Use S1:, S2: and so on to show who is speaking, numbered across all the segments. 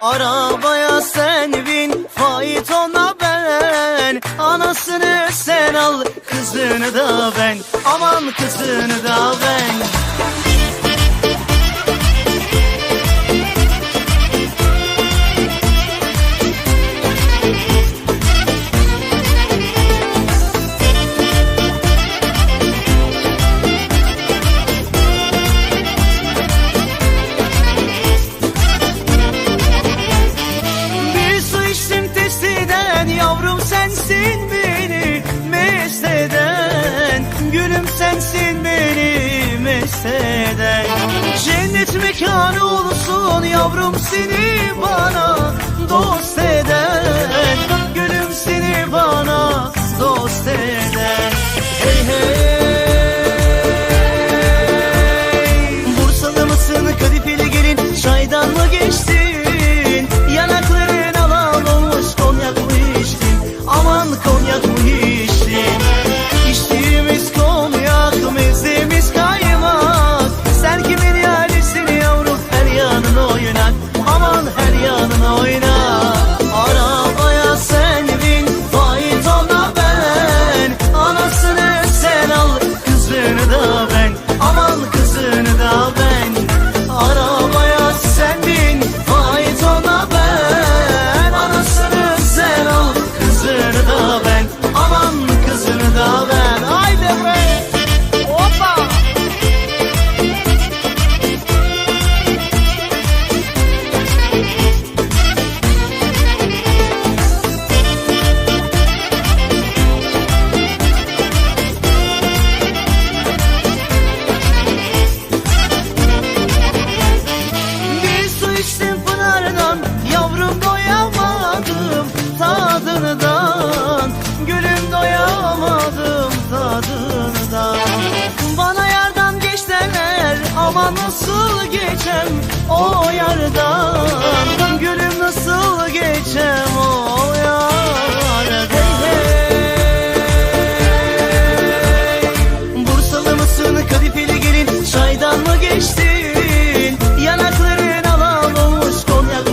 S1: Arabaya sen bin, faytona ben. Anasını sen al, kızını da ben. Aman kızını da ben eden Cennet mekanı olsun Yavrum seni bana. Dost Aman her yanın oynak Arabaya sen bin faytona ben. Anasını sen al kızını da ben. Aman kızını da ben. Arabaya sen bin faytona ben. Anasını sen al kızını da ben. Aman kızını da ben. Haydi bre o yardan. Gülüm nasıl geçem o yardan. Bursalı mısın kadifeli gelin? Çaydan mı geçtin? Yanakların alan olmuş konyak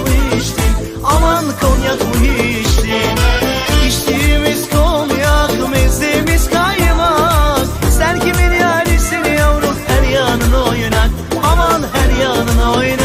S1: Aman konyak mı içtin? İçtiğimiz konyak kaymak. Sen kimin yarisin yavrum her yanın oynak. Aman her yanın oynak.